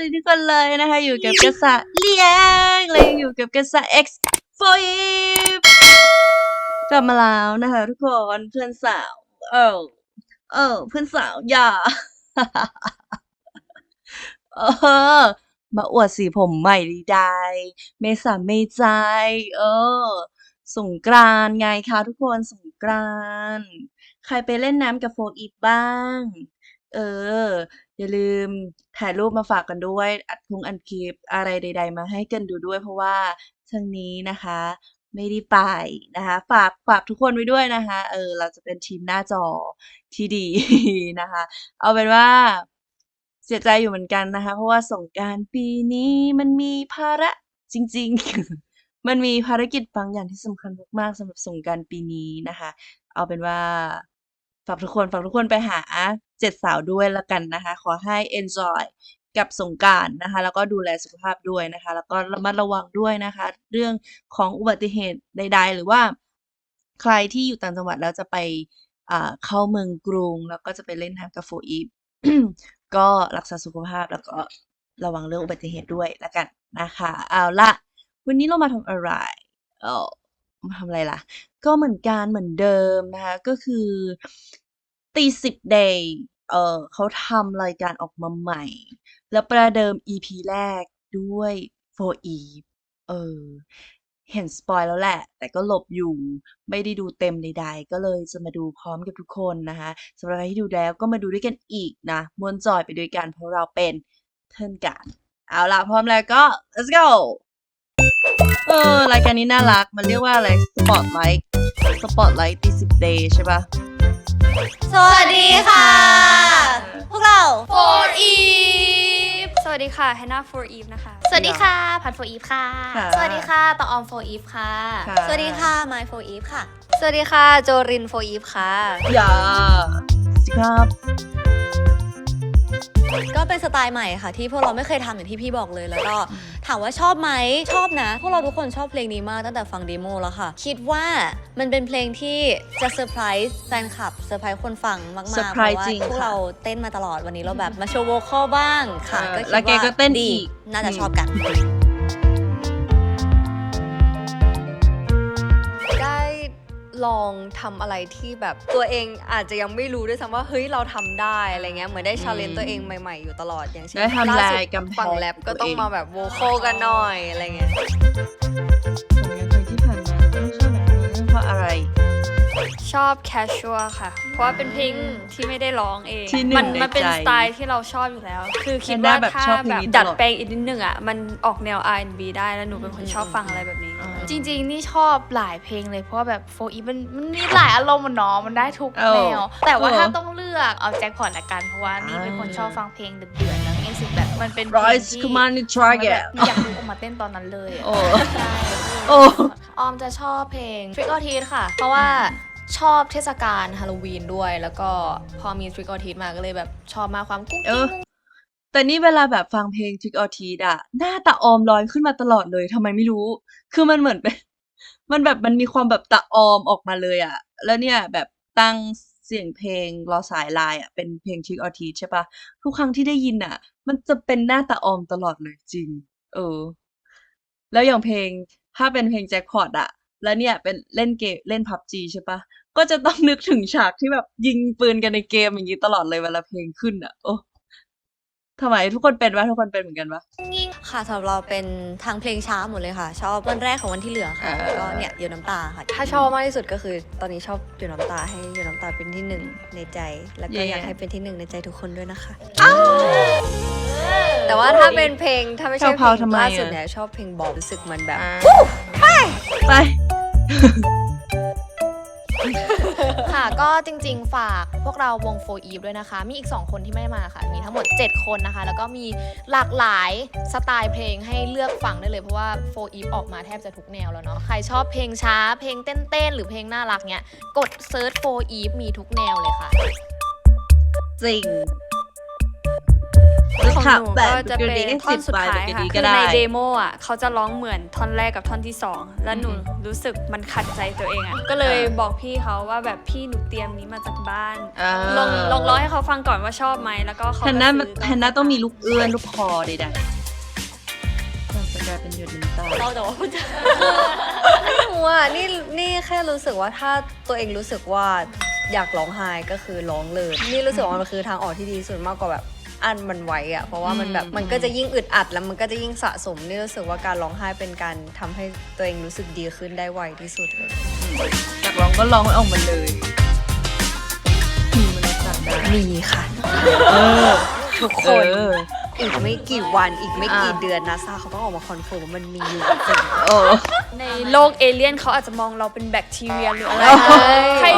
วัสดีทุกคนเลยนะคะ อยู่กับกษัตริย์เลี้ยงเลยอยู่กับกษัตริย์ X โฟอีฟกลับมาแล้วนะคะ ทุกคนเพื่อนสาวเออเออเพื่อนสาวอย่าเออมาอวดสีผมใหม่ได้ๆเมษาเมใจเออสงกรานไงคะทุกคนสงกรานใครไปเล่นน้ำกับโฟอีฟบ้าง เออ อย่าลืมถ่ายรูปมาฝากกันด้วย อัดคงอัดคลิปอะไรใด ๆ มาให้กันดูด้วย เพราะว่าทางนี้นะคะ ไม่ได้ไปนะคะ ฝากฝากทุกคนไว้ด้วยนะคะ เออ เราจะเป็นทีมหน้าจอที่ดี นะคะ เอาเป็นว่าเสียใจอยู่เหมือนกันนะคะ เพราะว่าสงกรานต์ปีนี้มันมีภาระจริง ๆ มันมีภารกิจบางอย่างที่สำคัญมากๆสำหรับสงกรานต์ปีนี้นะคะ เอาเป็นว่าฝากทุกคนฝากทุกคนไปหา เจ็ดสาวด้วยล้วกันนะคะ ขอให้ enjoy กับสงกานต์นะคะ แล้วก็ดูแลสุขภาพด้วยนะคะ แล้วก็ระมัดระวังด้วยนะคะ เรื่องของอุบัติเหตุใด ๆ หรือว่าใครที่อยู่ต่างจังหวัดแล้วจะไปเข้าเมืองกรุง แล้วก็จะไปเล่นน้ำกับโฟอีฟก็รักษาสุขภาพแล้วก็ระวังเรื่องอุบัติเหตุด้วยแล้วกันนะคะ เอาละวันนี้เรามาทำอะไรเออมาทำอะไรล่ะ ก็เหมือนกันเหมือนเดิมนะคะ ก็คือ ตีสิบ day เอ่อ เขาทำรายการออกมาใหม่ แล้วประเดิม EP แรกด้วย For Eve เออ เห็นสปอยแล้วแหละ แต่ก็หลบอยู่ ไม่ได้ดูเต็มใดๆ ก็เลยจะมาดูพร้อมกับทุกคนนะคะสำหรับใครที่ดูแล้วก็มาดูด้วยกันอีกนะมวนจอยไปด้วยกันเพราะเราเป็นเพื่อนกันเอาล่ะ พร้อมแล้วก็ let's go เออ รายการนี้น่ารัก มันเรียกว่าอะไร Spotlight Spotlight ตีสิบ day ใช่ปะ สวัสดีค่ะ พวกเรา for Eve สวัสดีค่ะ Hannah for Eve นะคะ สวัสดีค่ะ พันโฟอีฟค่ะ ค่ะสวัสดีค่ะตออม for Eve ค่ะ ค่ะ สวัสดีค่ะไมโฟอีฟค่ะ สวัสดีค่ะ โจริน for Eve ค่ะ อย่าสิครับ ก็เป็นสไตล์ใหม่ค่ะ ที่พวกเราไม่เคยทำอย่างที่พี่บอกเลยแล้วก็ถามว่าชอบไหมชอบนะ พวกเราทุกคนชอบเพลงนี้มากตั้งแต่ฟังเดโมแล้วค่ะ คิดว่ามันเป็นเพลงที่จะเซอร์ไพรส์แฟนคลับเซอร์ไพรส์คนฟังมากๆเซอร์เพไพรราะส์ว่าจริงพวกค่ะเราเต้นมาตลอดวันนี้เราแบบมาโชว์โวคอลบ้างค่ะเออก็คิดแล้วแกว่าก็เต้นดีอีก น่าจะอืมชอบกัน ลองทำอะไรที่แบบตัวเองอาจจะยังไม่รู้ด้วยซ้ำว่าเฮ้ยเราทำได้อะไรเงี้ยเหมือนได้ชาเลนอืมตัวเองใหม่ ๆ อยู่ตลอดอย่างเช่นได้ทำล่าสุลายกำแพงฝั่งแรปก็ตัวต้องเองมาแบบโวคอลกันหน่อยอะไรเงี้ยผลงานเพลงที่ผ่านมาไม่ชอบแบบนี้เพราะอะไร ชอบ casual ค่ะ เพราะว่าเป็นเพลงที่ไม่ได้ร้องเองที่หนึ่งมันในมันเป็นใจสไตล์ที่เราชอบอยู่แล้ว คือคิดแพนด้าว่าแบบถ้าชอบเพลงแบบนี้ดัดตลอดแปลงอีกนิดนึงอะ มันออกแนว R&B ได้แล้วหนูเป็นคนชอบฟังอะไรแบบนี้อ่า จริง ๆ นี่ชอบหลายเพลงเลยเพราะว่าแบบโฟอีมันมันมีหลายอารมณ์มันเนาะมันได้ทุกเออแนว แต่ว่าเออถ้าต้องเลือกเอาแจ็คพอตละกันเพราะว่านี่เป็นคนอ่าชอบฟังเพลงเดือดๆแล้วนี่รู้สึกแบบมันเป็นเพลง Rise ที่ Command มัน Target แบบอยากลุกออกมาเต้นตอนนั้นเลยอะโอ้ ใช่โอ้ ออมจะชอบเพลง Trick or Treat ค่ะ เพราะว่าชอบเทศกาลฮาโลวีนด้วย แล้วก็พอมี Trick or Treat มาก็เลยแบบชอบมากความกุ้งเอกิ้อง แต่นี่เวลาแบบฟังเพลง Trick or Treat อะ หน้าตาออมลอยขึ้นมาตลอดเลย ทำไมไม่รู้ คือมันเหมือนเป็น มันแบบมันมีความแบบตาออมออกมาเลยอะ แล้วเนี่ยแบบตั้งเสียงเพลง รอสายลายอะเป็นเพลง Trick or Treat ใช่ปะทุกครั้งที่ได้ยินอะมันจะเป็นหน้าตาออมตลอดเลยจริง เออ แล้วอย่างเพลง ถ้าเป็นเพลงแจ็คพอตอะ แล้วเนี่ยเป็น เล่นเกม เล่นพับจีใช่ปะก็จะต้องนึกถึงฉากที่แบบยิงปืนกันในเกม อย่างนี้ ตลอดเลยเวลาเพลงขึ้นอะโอ้ ทำไมทุกคนเป็นวะทุกคนเป็นเหมือนกันปะค่ะสำหรับเราเป็นทางเพลงช้าหมดเลยค่ะ ชอบวันแรกของวันที่เหลือค่ะเออ แล้วก็เนี่ยหยดน้ำตาค่ะ ถ้าชอบมากที่สุดก็คือ ตอนนี้ชอบหยดน้ำตาให้หยดน้ำตาเป็นที่หนึ่งในใจ แล้วก็อยากให้เป็นที่หนึ่งในใจทุกคนด้วยนะคะ แต่ว่าถ้าเป็นเพลงถ้าไม่ใช่เพลเผางๆทำไมล่าอะสุดเนี่ยชอบเพลงบอมรู้สึกมันแบบอ่าไป ค่ะ ก็จริงๆ ฝากพวกเราวงโฟอีฟด้วยนะคะ มีอีก 2 คนที่ไม่มาค่ะ มีทั้งหมด 7 คนนะคะ แล้วก็มีหลากหลายสไตล์เพลงให้เลือกฟังได้เลย เพราะว่าโฟอีฟออกมาแทบจะทุกแนวแล้วเนาะ ใครชอบเพลงช้า เพลงเต้นๆ หรือเพลงน่ารักเนี้ย กดเซิร์ชโฟอีฟมีทุกแนวเลยค่ะ จริง ของขับหนูแบบก็จะเป็นดูดีท่อนสุดท้ายสิบค่ะใบคืก็อได้ในเดโมอะเขาจะร้องเหมือนท่อนแรกกับท่อนที่สองแล้วหนูอืมรู้สึกมันขัดใจตัวเองอะก็เลยอ่าบอกพี่เขาว่าแบบพี่หนูเตรียมนี้มาจากบ้านอ่าลองลองร้องให้เขาฟังก่อนว่าชอบไหมแล้วก็เขาแฮนน่าก็ซื้แฮนน่าต้องมีลูกเอื้อนลูกคอใดๆมันจะกลายเป็นหยดน้ำตาเราแต่ว่าพูดจะหนูอะนี่นี่แค่รู้สึกว่าถ้าตัวเองรู้สึกว่าอยากร้องไห้ก็คือร้องเลย นี่รู้สึกว่ามันคือทางออกที่ดีที่สุดมากกว่าแบบ อันมันไว้อะเพราะว่ามันแบบอืมมันก็จะยิ่งอึดอัดแล้วมันก็จะยิ่งสะสมนี่รู้สึกว่าการร้องไห้เป็นการทำให้ตัวเองรู้สึกดีขึ้นได้ไวที่สุดเลยอยากร้องก็ร้องมันออกมาเลยมีมนุษย์ต่างดาวมีค่ะเออทุกคเอนออีกไม่กี่วันอีกไม่กี่อ่าเดือนนาซาเขาต้องออกมาคอนเฟิร์มว่ามันมีอยู่จริงโอ้ในโลกเอเลี่ยนเขาอาจจะมองเราเป็นแบคทีเรียหรืออะไรใช่ใครจะไปรู้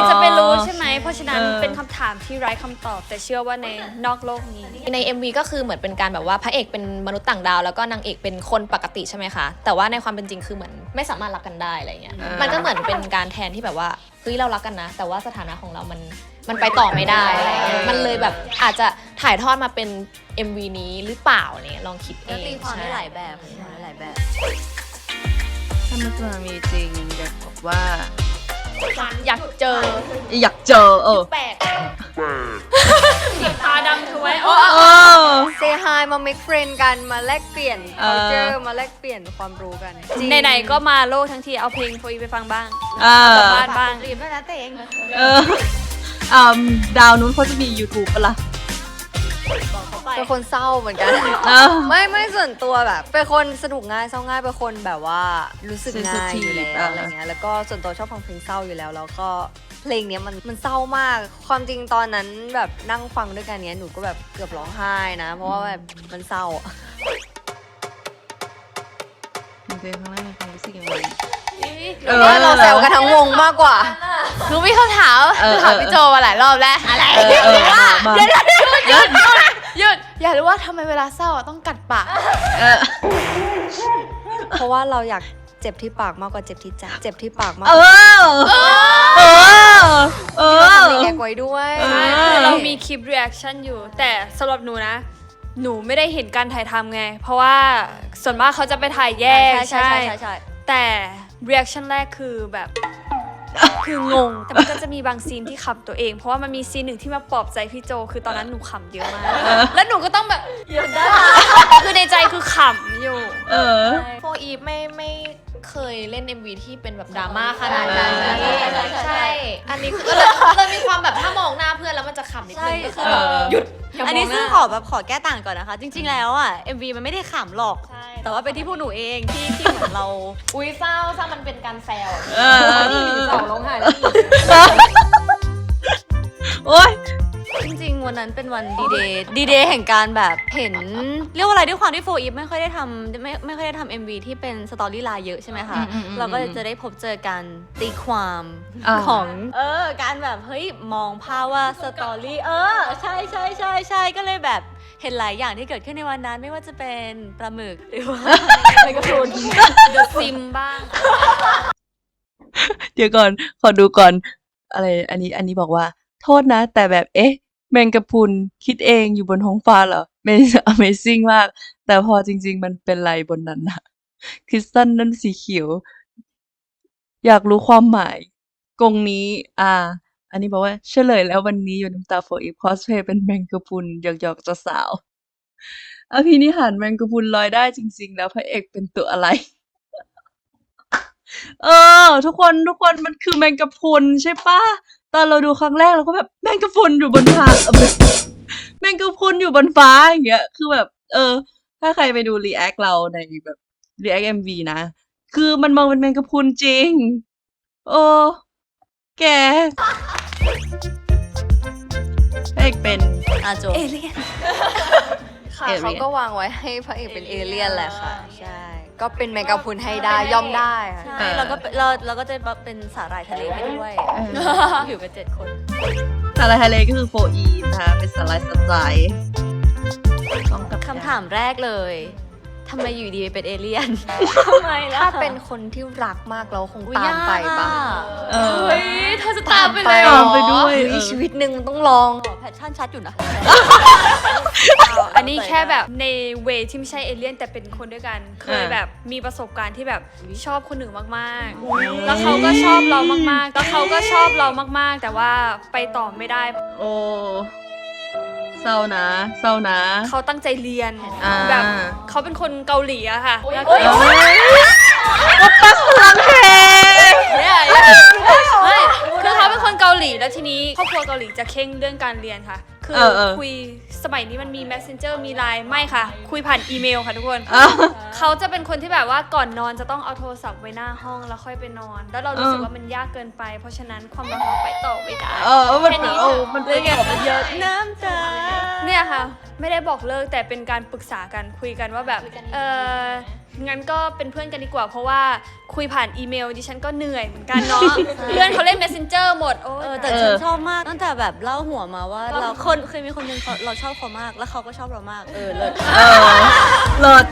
ที่ไร้คำตอบ แต่เชื่อว่าในนอกโลกนี้ ใน MV ก็คือเหมือนเป็นการแบบว่าพระเอกเป็นมนุษย์ต่างดาว แล้วก็นางเอกเป็นคนปกติใช่ไหมคะ แต่ว่าในความเป็นจริงคือเหมือนไม่สามารถรักกันได้อะไรเงี้ยอ่ามัมันก็เหมือนเป็นการแทนที่แบบว่าเฮ้ยเรารักกันนะ แต่ว่าสถานะของเรามันมันไปต่อไม่ได้อะไรเงี้ยมันเลยแบบอาจจะถ่ายทอดมาเป็น MV นี้หรือเปล่าเนี่ยลองคิดเอก็งตีความได้ใช่หลายแบบตีความได้หลายแบบ ถ้ามันจะมีจริงอยากบอกว่า อยากเจออยากเจอเออแปลกตาดำถือไว้โอ้เออๆ say hi มา make friend กันมาแลกเปลี่ยน เออ culture มาแลกเปลี่ยนความรู้กันจริงไหนๆก็มาโลกทั้งทีเอาเพลงโฟอีไปฟังบ้างอ่าบ้านบ้างรีบด้วยนะเตงเอออ่าดาวนู้นเขาจะมี YouTube ปะล่ะ บอกเขาไป เป็นคนเศร้าเหมือนกัน เออ ไม่ไม่ส่วนตัวแบบ เป็นคนสนุกง่ายเศร้าง่ายเป็นคนแบบว่ารู้สึกง่าย Sensitive อยู่แล้วอะ อะไรเงี้ยแล้วก็ส่วนตัวชอบฟังเพลงเศร้าอยู่แล้ว แล้วก็เพลงเนี้ยมันมันเศร้ามาก ความจริงตอนนั้นแบบนั่งฟังด้วยกันเนี้ยหนูก็แบบเกือบร้องไห้นะ เพราะว่าแบบมันเศร้าอะเพลงครั้งแรกในความรู้สึกยังไงหรือว่าเราแซวกันทั้งวงมากกว่า หนูมีคำถามเออถามพี่โจมาหลายรอบแล้วอะไรเออเออมามา หยุดหยุดอยากรู้ว่าทำไมเวลาเศร้าอะต้องกัดปาก เออ เพราะว่าเราอยากเจ็บที่ปากมากกว่าเจ็บที่ใจเจ็บที่ปากมากเอกว่าอเออ เออทำรีแอคไว้ด้วยเออใช่คือเรามีคลิป reaction อยู่ แต่สำหรับหนูนะ หนูไม่ได้เห็นการถ่ายทำไง เพราะว่าส่วนมากเขาจะไปถ่ายแยกใช่ใช่ใช่ใช่แต่ reaction แรกคือแบบ คืองง แต่มันก็จะมีบางซีนที่ขำตัวเอง เพราะว่ามันมีซีนหนึ่งที่มาปลอบใจพี่โจ คือตอนนั้นหนูขำเยอะมาก แล้วหนูก็ต้องแบบหยุดได้คือในใจคือขำอยู่ เออ โฟอีฟไม่ไม่เคยเล่น MV ที่เป็นแบบดราม่าขนาดนั้นใช่ใช่ใช่ใช่อันนี้คือเลยเลยมีความแบบถ้ามองหน้าเพื่อนแล้วมันจะขำนิดนึงก็คือแบบเออหยุดอ ย่ามอันองนี้หซึ่งน้าขอแบบขอแก้ต่างก่อนนะคะ จริง ๆ แล้วอะ MV มันไม่ได้ขำหรอก ใช่ แต่ว่าเป็นที่พวกหนูเองที่ที่เหมือนเรา อุ้ยเศร้าเศร้ามันเป็นการแซวอะเออ นี่หนีเศร้าร้องไห้แล้วอีกโอ๊ย จริงๆ วันนั้นเป็นวันดีเดย์ดีเดย์แห่งการแบบเห็น เรียกว่าอะไรด้วยความที่โฟอีฟไม่ค่อยได้ทำไม่ไม่ค่อยได้ทำ MV ที่เป็นสตอรี่ไลน์เยอะใช่ไหมคะ อืมอืมอืม เราก็จะได้พบเจอกันตีความอ่าของ เออ การแบบ เฮ้ย มองภาพว่าสตอรี่เออ ใช่ใช่ใช่ใช่ก็เลยแบบเห็นหลายอย่างที่เกิดขึ้นในวันนั้น ไม่ว่าจะเป็นปลาหมึกหรือว่าในกระพุนเดอะซิมบ้าง เดี๋ยวก่อน ขอดูก่อน อะไร อันนี้ อันนี้บอกว่า โทษนะ แต่แบบเอ๊ะ แมงกะพรุนคิดเองอยู่บนท้องฟ้าเหรอไม่ Amazing มาก แต่พอจริง ๆ มันเป็นไรบนนั้นนะคริสตัลนั่นสีเขียว อยากรู้ความหมายกรงนี้ อ่า อันนี้บอกว่าเฉลยแล้ววันนี้อยู่น้ำตาโฟอีคอสเพย์เป็นแมงกะพรุนหยอกๆจะสาวอภินิหารแมงกะพรุนลอยได้จริง ๆ แล้วพระเอกเป็นตัวอะไร เออ ทุกคนทุกคนมันคือแมงกะพรุนใช่ปะ ตอนเราดูครั้งแรกเราก็แบบแมงกะพรุนอยู่บนฟ้าเออไม่แมงกะพรุนอยู่บนฟ้าอย่างเงี้ย คือแบบ เออ ถ้าใครไปดูรีแอคเราในแบบรีแอคเอ็มวีนะ คือมันมองเป็นแมงกะพรุนจริง โอ้แกพระเอกเป็นอาโจ เอเลี่ยน ค่ะเอเลี่ยนเขาก็วางไว้ให้พระเอกเป็นเอเลี่ยนแหละค่ะ ใช่ ก็เป็นแมงกะพรุนให้ได้ย่อมได้ค่ะ ใช่เราก็เป็นเราเราก็จะเป็นสาหร่ายทะเลให้ด้วยอยู่กันเจ็ดคน สาลายทะเลก็คือโฟอีฟนะคะเป็นสาลายสไตล์ต้องกับคำถามแรกเลย ทำไมอยู่ดีไปเป็นเอเลี่ยนทำไมล่ะถ้าเป็นคนที่รักมากเราคงอุ๊ยตามไปปะยากอะเออเฮ้ยเธออจะตามไปเลยเหรตามอไปด้วยเฮ้เอยอชีวิตหนึ่งมันต้องลอง แพชชั่นชัดอยู่นะ อันนี้แค่แบบในเวที่ไม่ใช่เอเลี่ยนแต่เป็นคนด้วยกัน เคยแบบมีประสบการณ์ที่แบบชอบคนหนึ่งมากๆ แล้วเขาก็ชอบเรามากๆ แล้วเขาก็ชอบเรามากๆ แต่ว่าไปต่อไม่ได้ โอ้ เศร้านะ เศร้านะ เขาตั้งใจเรียนอ่า แบบเขาเป็นคนเกาหลีอะค่ะแล้วเอ้ก็ยปักพลังเทเนี่ยเฮ้ยคือเขาเป็นคนเกาหลีแล้วทีนี้ครอบครัวเกาหลีจะเข่งเรื่องการเรียนค่ะ คือเออเออ คุยสมัยนี้มันมี messenger มีไลน์ไม่ค่ะ คุยผ่านอีเมลค่ะทุกคนอ้าวเขาจะเป็นคนที่แบบว่าก่อนนอนจะต้องเอาโทรศัพท์ไว้หน้าห้องแล้วค่อยไปนอน แล้วเรารู้สึกเออ ว่ามันยากเกินไป เพราะฉะนั้นความรักเราไปต่อไม่ได้ เออมันแค่นี้โอ้มันเป็นของมันเยอะน้ำตา เนี่ยค่ะ ไม่ได้บอกเลิกแต่เป็นการปรึกษากันคุยกันว่าแบบ เออ งั้นก็เป็นเพื่อนกันดีกว่า เพราะว่าคุยผ่านอีเมลดิฉันก็เหนื่อยเหมือนกันเนาะเพื่อนเขาเล่น messenger หมดโอ้เออยแต่เออฉันชอบมากตั้งแต่แบบเล่าหัวมาว่าเราคนเคยมีคนหนึงเขาเราชอบเขามาก แล้วเขาก็ชอบเรามากเออเลิศเออเลิศ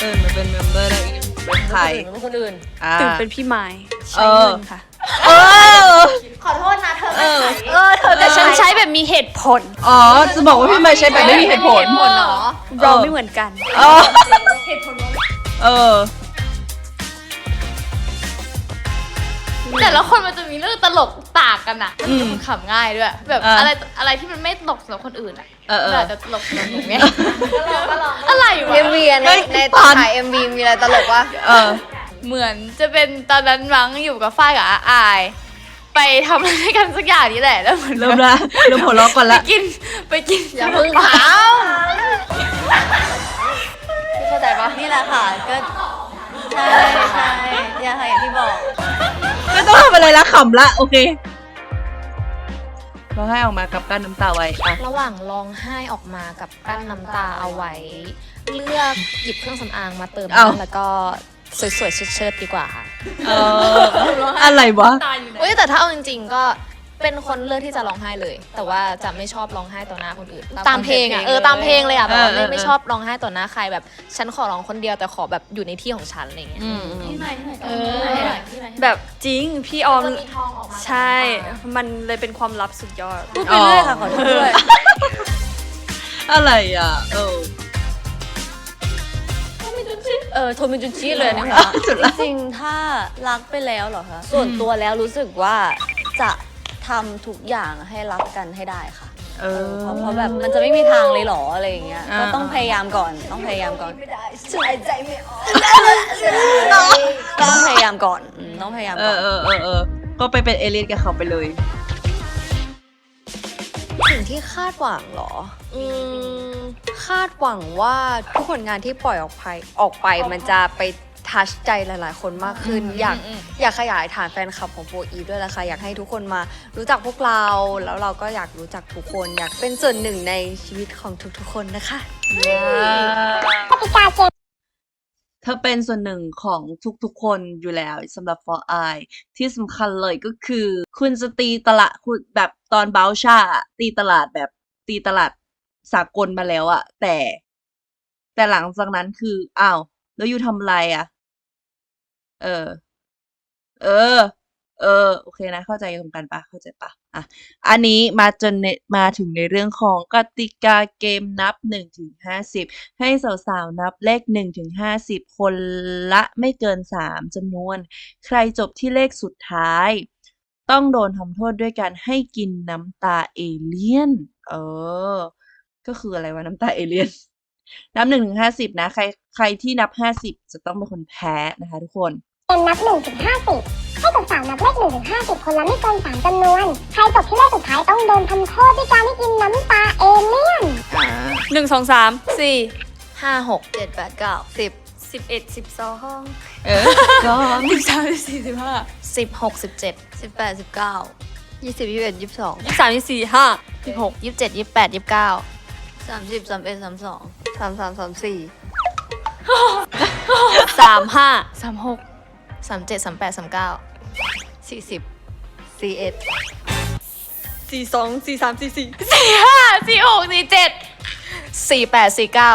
เออมันเป็นเมมเบอร์ได้อีกเป็นใคร เป็นคนอื่น อ่าถึงเป็นพี่ไม้ใช้เออเงินค่ะ เออ ขอโทษนะเธอเออเออเธอแต่ฉันใช้แบบมีเหตุผล อ๋อ จะบอกว่าพี่ไม่ใช่แบบไม่มีเหตุผลผล เหรอเราไม่เหมือนกัน เออเออ แต่ละคนมันจะมีเรื่องตลกต่างกันอะอืมขำง่ายด้วย แบบอะอะไรอะไรที่มันไม่ตลกสำหรับคนอื่นอะเออเออ มันอาจจะตลกสำหรับหนูไงอะไรวะ เอ็มวีในเฮ้ยในตอนถ่ายเอ็มวีมีอะไรตลกวะ เออ เหมือนจะเป็นตอนนั้นมั้งอยู่กับฝ้ายกับอาอาย ไปทำอะไรกันสักอย่างนี่แหละแล้วเหมือนเริ่มละเริ่มหัวเราะก่อนไปละ กินไปกินอย่าเพึ่งถามเข้าใจปะนี่แหละค่ะก็ใช่ใช่เนี่ยค่ะอย่างที่บอก ไม่ต้องทำอะไรละขำละโอเคเราให้ออกมากับการน้ำตาไว้อะระหว่างร้องไห้ออกมากับกั้นน้ำตาเอาไว้ เลือกหยิบเครื่องสำอางมาเติมเอ้าน้ำแล้วก็ สวยๆเชิดๆดีกว่าค่ะเอออะไรวะเอ้ยแต่ถ้าเอาจริงๆก็เป็นคนเลือกที่จะร้องไห้เลย แต่ว่าจะไม่ชอบร้องไห้ต่อหน้าคนอื่น ตามเพลงอะเออตามเพลงเลยอะแบบว่าเออเอไม่อไม่ชอบร้องไห้ต่อหน้าใครแบบฉันขอร้องคนเดียวแต่ขอแบบอยู่ในที่ของฉันอะไรเงี้ยอืมเออแบบจริงพี่ออมจะมีทองออกมาใช่ มันเลยเป็นความลับสุดยอดพูดไปเรื่อยค่ะขอโทษด้วย อะไรอะ เออ เออโทมินจุนชีเลยนะคะจุดจละริงๆ ถ้ารักไปแล้วเหรอคะส่วนตัวแล้วรู้สึกว่าจะทำทุกอย่างให้รักกันให้ได้ค่ะเออ เพราะเพราะแบบมันจะไม่มีทางเลยเหรออะไรอย่างเงี้ยอ่า ก็ต้องพยายามก่อนต้องพยายามก่อนต้องพยายามก่อนอืมต้องพยายามเอก่ออน เออเออเออก็ไปเป็นเอเลี่ยนกับเขาไปเลย สิ่งที่คาดหวังเหรอ อืม คาดหวังว่าทุกผลงานที่ปล่อยออกไปออกไปมันจะไปทัชใจหลายๆ คนมากขึ้น อยากอยากขยายฐานแฟนคลับของโฟอีฟด้วยละค่ะอยากให้ทุกคนมารู้จักพวกเรา แล้วเราก็อยากรู้จักทุกคน อยากเป็นส่วนหนึ่งในชีวิตของทุกๆคนนะคะเธอเป็นส่วนหนึ่งของทุกๆ คนอยู่แล้วสำหรับ for I ที่สำคัญเลยก็คือ คุณจะตีตลาดคุณแบบตอนเบลชาอะตีตลาดแบบตีตลาด สากลมาแล้วอะแต่ แต่หลังจากนั้นคืออ้าวแล้วอยู่ทำไรอะเออ เออ เออ โอเคนะ เข้าใจตรงกันปะเข้าใจปะอะอันนี้มาจนในมาถึงในเรื่องของกติกาเกมนับหนึ่งถึงห้าสิบให้สาวๆนับเลข1ถึง50คนละไม่เกิน3จำนวน ใครจบที่เลขสุดท้าย ต้องโดนทำโทษด้วยการให้กินน้ำตาเอเลี่ยน เออ ก็คืออะไรวะน้ำตาเอเลี่ยน นับ1ถึง50นะ ใครใครที่นับ50จะต้องเป็นคนแพ้นะคะทุกคนเป็นนับ1ถึง50ให้กับสาวนับเลข1ถึง50คนละไม่เกิน3จำนวน ใครจบที่เลขสุดท้ายต้องโดนทำโทษด้วยการให้กินน้ำตาเอเลี่ยนอ่าหนึ่งสองสามสี่ห้าหกเจ็ดแปดเก้าสิบสิบเอ็ดสิบสองเออก็สิบสามสิบสี่สิบห้าสิบหกสิบเจ็ดสิบแปดสิบเก้ายี่สิบยี่สิบเอ็ดยี่สิบสองยี่สิบสามยี่สิบสี่ห้าสิบหกยี่สิบเจ็ดยี่สิบแปดยี่สิบเก้า สามสิบสามเอ็ดสามสองสามสามสามสี่สามห้าสามหกสามเจ็ดสามแปดสามเก้าสี่สิบสี่เอ็ดสี่สองสี่สามสี่สี่สี่ห้าสี่หกสี่เจ็ดสี่แปดสี่เก้า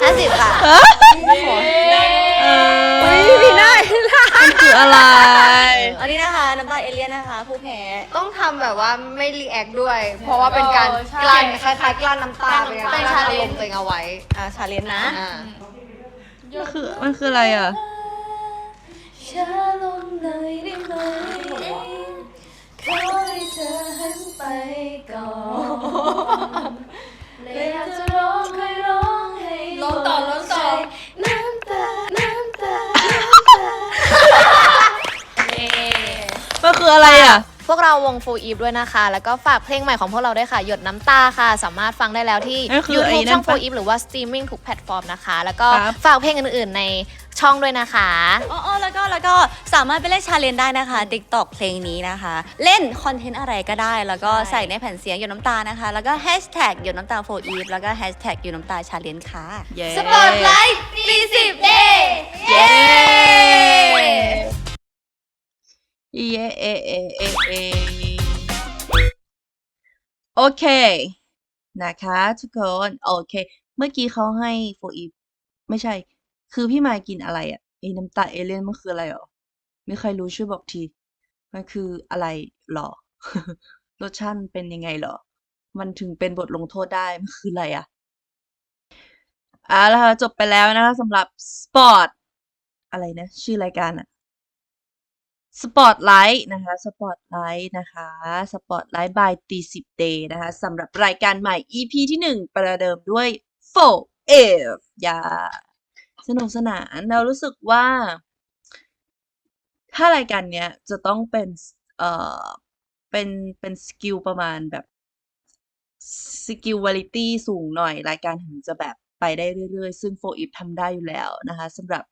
ห้าสิบค่ะเออพี่ได้ มันคืออะไร อันนี้นะคะ น้ำตาเอเลียนนะคะ ผู้แพ้ต้องทำแบบว่าไม่รีแอคด้วย เพราะว่าเป็นการกลั้นคล้ายๆกลั้นน้ำตาเป็นการเป็นกลั้นอาร challenge มณ์ตัวเองเอาไว้อ่าชาเลนนะอ่ามันคือมันคืออะไรอะ ช้าลงหน่อยได้ไหมขอให้เธอหันไปก่อนเลยอยากจะร้องให้ร้องให้ร้องต่อร้องต่อ คืออะไรอะ พวกเราวง Full Eve ด้วยนะคะ แล้วก็ฝากเพลงใหม่ของพวกเราด้วยค่ะ หยดน้ำตาค่ะ สามารถฟังได้แล้วที่นั่นคือไอ้ YouTube นั่นช่องปะ Full Eve หรือว่าสตรีมมิ่งทุกแพลตฟอร์มนะคะ แล้วก็ครับ ฝากเพลงอื่นๆในช่องด้วยนะคะ อ๋อๆแล้วก็แล้วก็สามารถไปเล่นชาเลนได้นะคะ TikTok เพลงนี้นะคะ เล่นคอนเทนต์อะไรก็ได้ แล้วก็ใส่ในแผ่นเสียงหยดน้ำตานะคะ แล้วก็แฮชแท็กหยดน้ำตา for eve แล้วก็แฮชแท็กหยดน้ำตาชาเลนค่ะเย้สปอร์ตไลท์ปีสิบเดย์เย้ เยเอเอเอเอโอเค นะคะทุกคน โอเค เมื่อกี้เขาให้โฟอีไม่ใช่ คือพี่มายกินอะไรอะไอ้น้ำตาเอเลี่ยนมันคืออะไรหรอไมีใครรู้ช่วยบอกที มันคืออะไรหรอ รสชาติมันเป็นยังไงหรอ มันถึงเป็นบทลงโทษได้ มันคืออะไรอะอาละค่ะจบไปแล้วนะคะสำหรับสปอร์ตอะไรนะ ชื่อรายการอะ สปอตไลท์นะคะสปอตไลท์นะคะสปอตไลท์ by ตีสิบเดย์นะคะสำหรับรายการใหม่ EP ที่หนึ่งประเดิมด้วย 4F อย่าสนุกสนานเรารู้สึกว่า ถ้ารายการเนี้ยจะต้องเป็นเอ่อเป็นเป็นสกิลประมาณแบบสกิลวาลิตี้สูงหน่อยรายการถึงจะแบบ ไปได้เรื่อยๆ ซึ่ง 4F ทำได้อยู่แล้วนะคะสำหรับ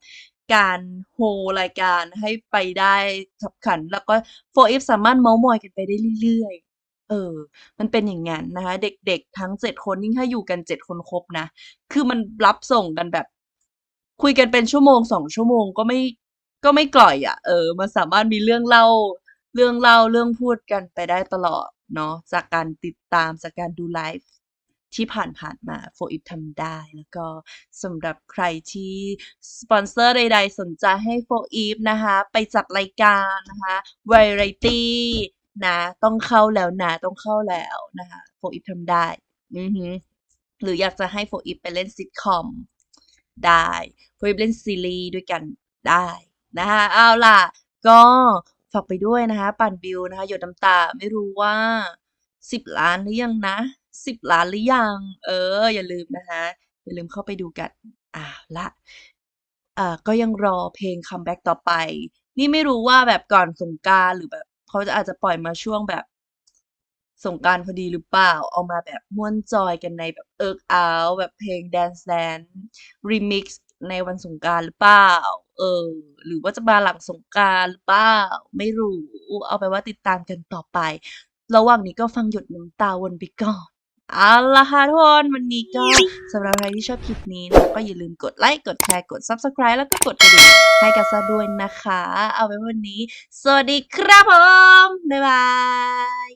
การโฮรายการให้ไปได้ขับขัน แล้วก็ 4F สามารถเมาส์มอยกันไปได้เรื่อยๆ เออ มันเป็นอย่างงั้นนะคะ เด็กๆ ทั้งเจ็ดคนยิ่งถ้าอยู่กันเจ็ดคนครบนะ คือมันรับส่งกันแบบ คุยกันเป็นชั่วโมงสองชั่วโมงก็ไม่ก็ไม่กล่อยอะ่ะ เออ มันสามารถมีเรื่องเล่า เรื่องเล่าเรื่องพูดกันไปได้ตลอดเนาะจากการติดตามจากการดูไลฟ์ ที่ผ่านผ่านๆมาโฟอีฟทำได้ แล้วก็สำหรับใครที่สปอนเซอร์ใดๆ สนใจให้โฟอีฟนะคะ ไปจัดรายการนะคะวาไรตี้นะต้องเข้าแล้วนะ ต้องเข้าแล้วนะคะโฟอีฟทำได้อือหือหรืออยากจะให้โฟอีฟไปเล่นซิทคอมได้โฟอีฟเล่นซีรีส์ด้วยกันได้นะคะเอาล่ะ ก็ฝากไปด้วยนะคะ ปั่นวิวนะคะ หยดน้ำตาไม่รู้ว่าสิบล้านหรือยังนะ สิบล้านหรือยัง เออ อย่าลืมนะคะ อย่าลืมเข้าไปดูกันอ่าละอ่าก็ยังรอเพลงคัมแบ็กต่อไป นี่ไม่รู้ว่าแบบก่อนสงกานต์หรือแบบเขาจะอาจจะปล่อยมาช่วงแบบสงกานต์พอดีหรือเปล่า เอามาแบบม่วนจอยกันในแบบเอิร์กอาวแบบเพลง Dance Dance Remix ในวันสงกานต์หรือเปล่า เออ หรือว่าจะมาหลังสงกานต์หรือเปล่า ไม่รู้ เอาไปว่าติดตามกันต่อไป ระหว่างนี้ก็ฟังหยดน้ำตาวนไปก่อน เอาละค่ะทุกคนวันนี้ก็สำหรับใครที่ชอบคลิปนี้นะก็อย่าลืมกดไลค์กดแชร์กด Subscribe แล้วก็กดกระดิ่งให้กันซะด้วยนะคะ เอาไว้วันนี้ สวัสดีครับผม บ๊ายบาย